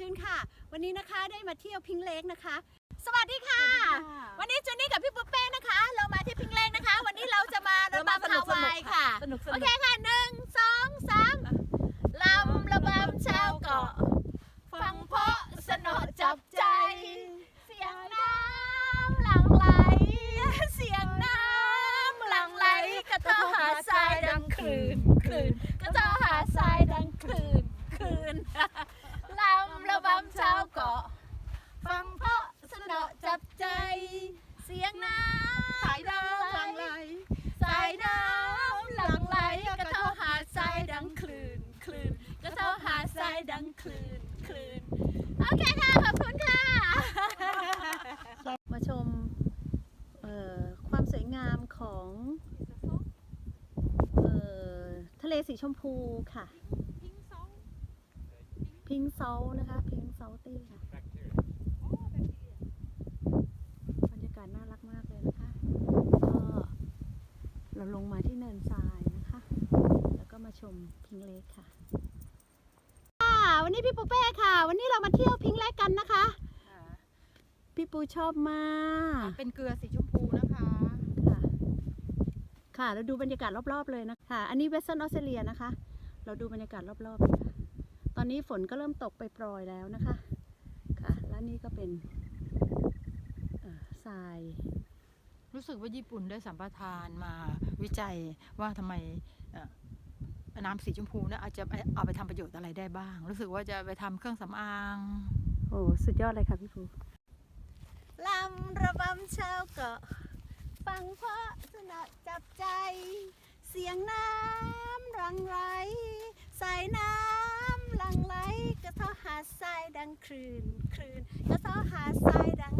จูนค่ะ วันนี้นะคะได้มาเที่ยวพิงเลกนะคะ สวัสดีค่ะ วันนี้จูนนี่กับพี่ปุ๊เป้นะคะ เรามาที่พิงเลกนะคะ วันนี้เราจะมาระบำฮาวายค่ะสนุกสโอนุเคกค่ะหนึ่งสองสามลำระบำชาวเกาะ ฟังเพราะสนอจับใจ เสียงน้ำหลั่งไหล เสียงน้ำหลั่งไหลกระเทาะหาดทรายดังคลื่นคลื่นกระเทาะหาดทรายดังคลื่นคลื่นลำระบำชาวเกาะ ฟังเพราะสนอจับใจ เสียงน้ำสายน้ำหลั่งไหล สายน้ำหลั่งไหลกระเทาะหาดทรายดังคลื่นคลื่นกระเทาะหาดทรายดังคลื่นคลื่นโอเคค่ะ ขอบคุณค่ะ มา ชมความสวยงามของออทะเลสีชมพูค่ะ พิงเซานะคะ พิงเซาตี้ค่ะ บรรยากาศน่ารักมากเลยนะคะ ก็เราลงมาที่เนินทรายนะคะ แล้วก็มาชมพิงเลกค่ะค่ะวันนี้พี่ปูเป้ค่ะ วันนี้เรามาเที่ยวพิงเลกกันนะคะ พี่ปูชอบมากเป็นเกลือสีชมพูนะคะค่ะค่ะเราดูบรรยากาศรอบๆเลยนะคะค่ะอันนี้เวสเทิร์นออสเตรเลียนะคะ เราดูบรรยากาศรอบๆเลยค่ะตอนนี้ฝนก็เริ่มตกไปโปรยๆแล้วนะคะค่ะ แล้วนี่ก็เป็นเอ่อทราย รู้สึกว่าญี่ปุ่นได้สัมปทานมาวิจัยว่าทำไมเอ่อน้ำสีชมพูเนี่ยอาจจะเอาไปทำประโยชน์อะไรได้บ้าง รู้สึกว่าจะไปทำเครื่องสำอาง โอ้ สุดยอดเลยค่ะพี่ภูลำระบำชาวเกาะฟังเพราะสนอจับใจ เสียงน้ำรังไหลสายน้ำลังไหลกระท้อหาดทรายดังคลื่นคลื่นกระท้อหาดทรายดัง